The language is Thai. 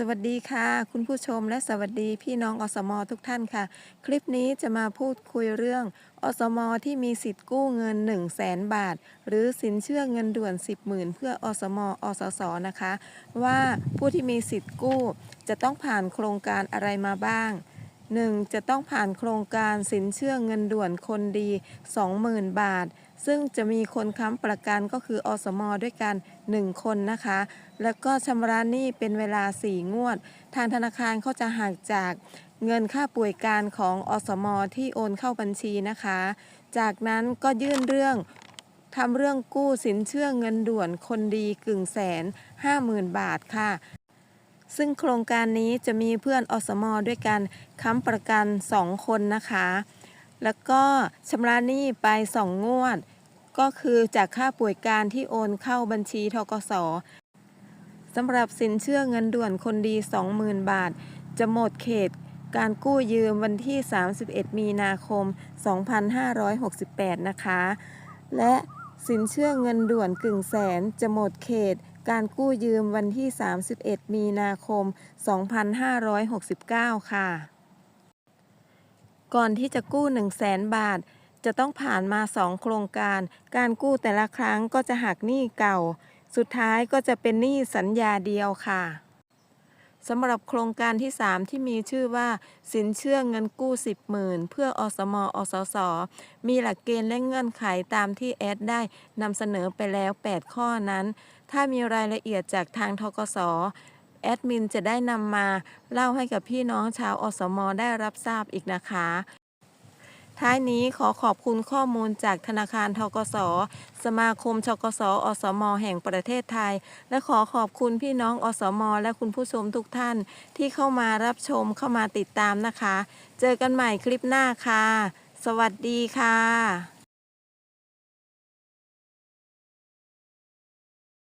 สวัสดีค่ะ คุณผู้ชมและสวัสดีพี่น้องอสมทุกท่านค่ะ คลิปนี้จะมาพูดคุยเรื่อง อสมที่มีสิทธิ์กู้เงิน 1 0 0 0 0แสนบาท หรือสินเชื่อเงินด่วน 10หมื่นเพื่ออสมอสสนะคะ ว่าผู้ที่มีสิทธิ์กู้จะต้องผ่านโครงการอะไรมาบ้าง 1. จะต้องผ่านโครงการสินเชื่อเงินด่วนคนดี 20,000 บาท ซึ่งจะมีคนค้ำประกันก็คืออสมอด้วยกัน 1 คนนะคะ แล้วก็ชำระหนี้เป็นเวลา 4 งวด ทางธนาคารเขาจะหักจากเงินค่าป่วยการของอสมอที่โอนเข้าบัญชีนะคะ จากนั้นก็ยื่นเรื่องทำเรื่องกู้สินเชื่อเงินด่วนคนดีกึ่งแสน50,000บาทค่ะ ซึ่งโครงการนี้จะมีเพื่อนอสมด้วยกันค้ำประกัน 2 คนนะคะ แล้วก็ชำระหนี้ไป 2 งวด ก็คือจากค่าป่วยการที่โอนเข้าบัญชีทกสสำหรับสินเชื่อเงินด่วนคนดี 20,000 บาท จะหมดเขตการกู้ยืมวันที่ 31 มีนาคม 2568 นะคะ และสินเชื่อเงินด่วนกึ่งแสนจะหมดเขต การกู้ยืมวันที่ 31 มีนาคม 2569 ค่ะ ก่อนที่จะกู้ 1 0 0 0 0แสนบาท จะต้องผ่านมา 2 โครงการ การกู้แต่ละครั้งก็จะหักหนี้เก่า สุดท้ายก็จะเป็นหนี้สัญญาเดียวค่ะ สำหรับโครงการที่ 3 ที่มีชื่อว่า สินเชื่อเงินกู้ 10หมื่นเพื่ออสมอสส มีหลักเกณฑ์และเงื่อนไขตามที่แอดได้นำเสนอไปแล้ว 8 ข้อนั้น ถ้ามีรายละเอียดจากทางทกสแอดมินจะได้นำมาเล่าให้กับพี่น้องชาวอสมได้รับทราบอีกนะคะ ท้ายนี้ขอขอบคุณข้อมูลจากธนาคารทกส สมาคมชกส อสม แห่งประเทศไทย และขอขอบคุณพี่น้องอสม และคุณผู้ชมทุกท่าน ที่เข้ามารับชมเข้ามาติดตามนะคะ เจอกันใหม่คลิปหน้าค่ะ สวัสดีค่ะ